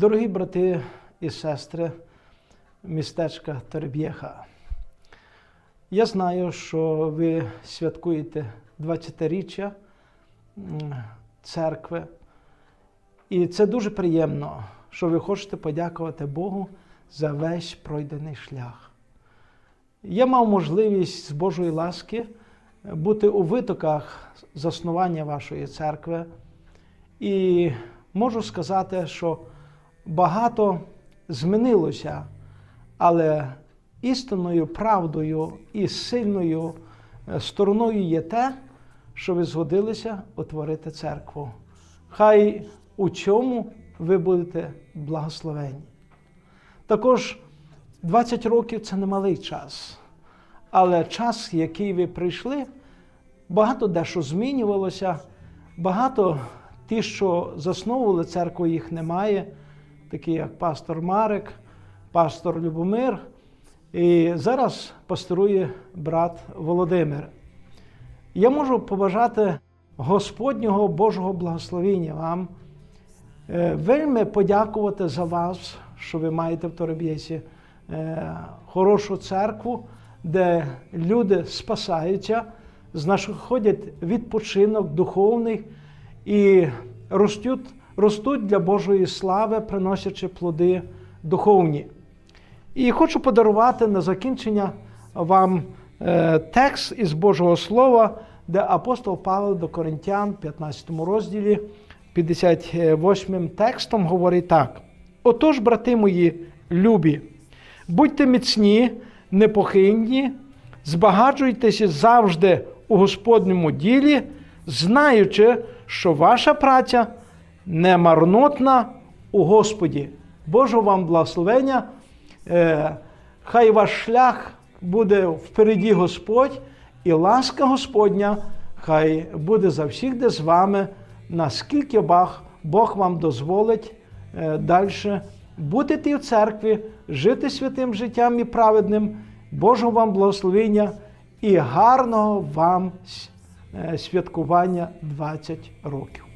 Дорогі брати і сестри містечка Тереб'єха, я знаю, що ви святкуєте 20-річчя церкви, і це дуже приємно, що ви хочете подякувати Богу за весь пройдений шлях. Я мав можливість з Божої ласки бути у витоках заснування вашої церкви, і можу сказати, що багато змінилося, але істинною правдою і сильною е, стороною є те, що ви згодилися утворити церкву. Хай у чому ви будете благословені. Також 20 років це немалий час, але час, який ви прийшли, багато дещо змінювалося, багато ті, що засновували церкву, їх немає, такі як пастор Марик, пастор Любомир. І зараз пасторує брат Володимир. Я можу побажати Господнього Божого благословення вам, е, вельми подякувати за вас, що ви маєте в Тореб'єсі е, хорошу церкву, де люди спасаються, знаходять відпочинок духовний і ростуть, ростуть для Божої слави, приносячи плоди духовні. І хочу подарувати на закінчення вам е, текст із Божого Слова, де апостол Павло до Коринтян, 15 розділі, 58 текстом говорить так: Отож, брати мої, любі, будьте міцні, непохинні, збагачуйтеся завжди у Господньому ділі, знаючи, що ваша праця не марнотна у Господі. Божого вам благословення. Е, Хай ваш шлях буде впереді Господь, і ласка Господня хай буде завсігди з вами, наскільки Бог, вам дозволить е, далі бути в церкві, жити святим життям і праведним. Божого вам благословення і гарного вам е, святкування 20 років.